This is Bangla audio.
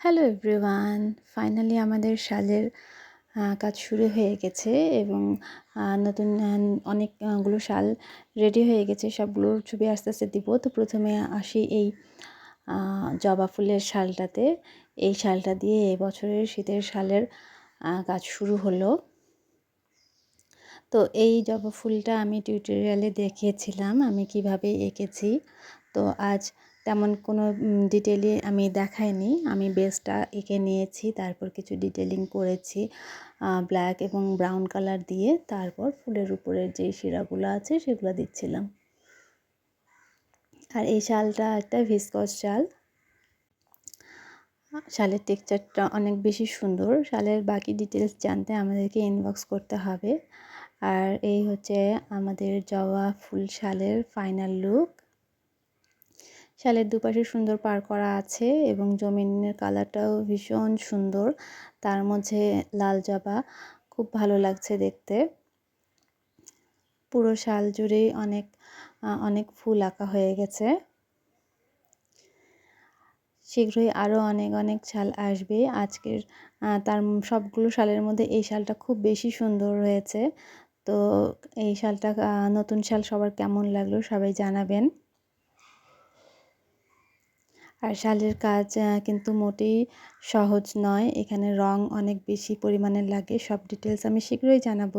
হ্যালো এভরিওয়ান ফাইনালি আমাদের আহ, কাজ শুরু হয়ে গেছে এবং নতুন অনেকগুলো শাল রেডি হয়ে গেছে। সবগুলোর ছবি আস্তে আস্তে দিব। তো প্রথমে আসি এই জবা ফুলের শালটাতে। এই শালটা দিয়ে এবছরের শীতের শালের কাজ শুরু হলো। তো এই জবা ফুলটা আমি টিউটোরিয়ালে দেখিয়েছিলাম আমি কীভাবে এঁকেছি। তো আজ তেমন কোনো ডিটেলে আমি দেখাইনি। আমি বেসটা এঁকে নিয়েছি, তারপর কিছু ডিটেলিং করেছি ব্ল্যাক এবং ব্রাউন কালার দিয়ে। তারপর ফুলের উপরের যে শিরাগুলো আছে, সেগুলো দিচ্ছিলাম। আর এই শালটা একটা ভিসকস শাল। শালের টেক্সচারটা অনেক বেশি সুন্দর। শালের বাকি ডিটেলস জানতে আমাদেরকে ইনবক্স করতে হবে। আর এই হচ্ছে আমাদের জবা ফুল শালের ফাইনাল লুক শালের দুপাশে সুন্দর পার করা আছে এবং জমিনের কালারটাও ভীষণ সুন্দর। তার মধ্যে লাল জবা, খুব ভালো লাগছে দেখতে। পুরো শাল জুড়েই অনেক অনেক ফুল আঁকা হয়ে গেছে। শীঘ্রই আরও অনেক অনেক শাল আসবে। আজকের তার সবগুলো শালের মধ্যে এই শালটা খুব বেশি সুন্দর হয়েছে। তো এই শালটা নতুন শাল সবার কেমন লাগল সবাই জানাবেন। আর শালের কাজ কিন্তু মোটেই সহজ নয়। এখানে রং অনেক বেশি পরিমাণে লাগে। সব ডিটেলস আমি শীঘ্রই জানাব।